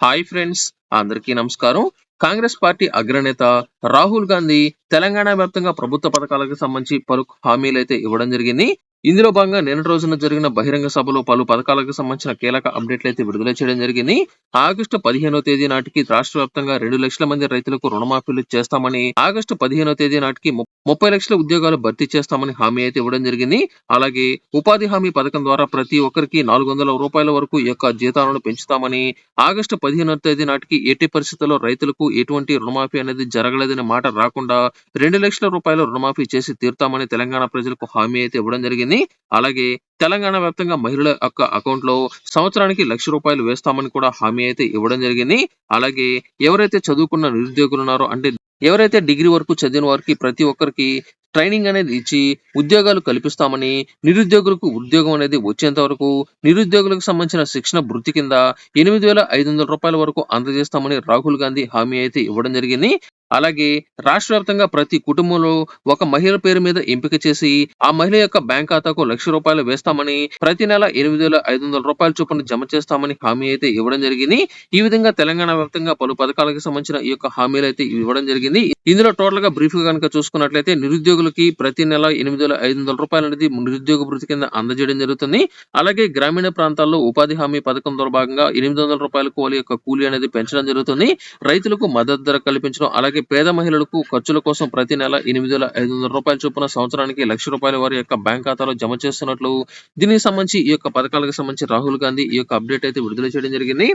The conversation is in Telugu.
హాయ్ ఫ్రెండ్స్ అందరికీ నమస్కారం. కాంగ్రెస్ పార్టీ అగ్రనేత రాహుల్ గాంధీ తెలంగాణ వ్యాప్తంగా ప్రభుత్వ పథకాలకు సంబంధించి పలు హామీలు అయితే ఇవ్వడం జరిగింది. ఇందులో భాగంగా నిన్నటి రోజున జరిగిన బహిరంగ సభలో పలు పథకాలకు సంబంధించిన కీలక అప్డేట్లు అయితే విడుదల చేయడం జరిగింది. ఆగస్టు పదిహేనో తేదీ నాటికి రాష్ట్ర వ్యాప్తంగా రెండు లక్షల మంది రైతులకు రుణమాఫీలు చేస్తామని ఆగస్టు పదిహేనో తేదీ నాటికి ముప్పై లక్షల ఉద్యోగాలు భర్తీ చేస్తామని హామీ అయితే ఇవ్వడం జరిగింది. అలాగే ఉపాధి హామీ పథకం ద్వారా ప్రతి ఒక్కరికి నాలుగు వందల రూపాయల వరకు ఈ యొక్క జీతాలను పెంచుతామని ఆగస్టు పదిహేనో తేదీ నాటికి ఎట్టి పరిస్థితుల్లో రైతులకు ఎటువంటి రుణమాఫీ అనేది జరగలేదనే మాట రాకుండా రెండు లక్షల రూపాయల రుణమాఫీ చేసి తీరుతామని తెలంగాణ ప్రజలకు హామీ అయితే ఇవ్వడం జరిగింది. అలాగే తెలంగాణ వ్యాప్తంగా మహిళల యొక్క అకౌంట్లో సంవత్సరానికి లక్ష రూపాయలు వేస్తామని కూడా హామీ అయితే ఇవ్వడం జరిగింది. అలాగే ఎవరైతే చదువుకున్న నిరుద్యోగులు ఉన్నారో అంటే ఎవరైతే డిగ్రీ వరకు చదివిన వారికి ప్రతి ఒక్కరికి ట్రైనింగ్ అనేది ఇచ్చి ఉద్యోగాలు కల్పిస్తామని నిరుద్యోగులకు ఉద్యోగం అనేది వచ్చేంత వరకు నిరుద్యోగులకు సంబంధించిన శిక్షణ వృత్తి కింద ఎనిమిది వేల ఐదు వందల రూపాయల వరకు అందజేస్తామని రాహుల్ గాంధీ హామీ అయితే ఇవ్వడం జరిగింది. అలాగే రాష్ట్ర వ్యాప్తంగా ప్రతి కుటుంబంలో ఒక మహిళ పేరు మీద ఎంపిక చేసి ఆ మహిళ యొక్క బ్యాంక్ ఖాతాకు లక్ష రూపాయలు వేస్తామని ప్రతి నెల ఎనిమిది వేల ఐదు వందల రూపాయల చొప్పున జమ చేస్తామని హామీ అయితే ఇవ్వడం జరిగింది. ఈ విధంగా తెలంగాణ వ్యాప్తంగా పలు పథకాలకు సంబంధించిన ఈ యొక్క హామీలు అయితే ఇవ్వడం జరిగింది. ఇందులో టోటల్గా బ్రీఫ్గా కనుక చూసుకున్నట్లయితే నిరుద్యోగులకి ప్రతి నెల ఎనిమిది వేల ఐదు వందల రూపాయలు అనేది నిరుద్యోగ భృతి కింద అందజేయడం జరుగుతుంది. అలాగే గ్రామీణ ప్రాంతాల్లో ఉపాధి హామీ పథకం ద్వారా భాగంగా ఎనిమిది వందల రూపాయలకు వాళ్ళ యొక్క కూలీ అనేది పెంచడం జరుగుతుంది. రైతులకు మద్దతు ధర కల్పించడం అలాగే పేద మహిళలకు ఖర్చుల కోసం ప్రతి నెల ఎనిమిది వేల ఐదు వందల రూపాయల చొప్పున సంవత్సరానికి లక్ష రూపాయల వారి యొక్క బ్యాంక్ ఖాతాలో జమ చేస్తున్నట్లు దీనికి సంబంధించి ఈ యొక్క పథకాలకు సంబంధించి రాహుల్ గాంధీ ఈ యొక్క అప్డేట్ అయితే విడుదల చేయడం జరిగింది.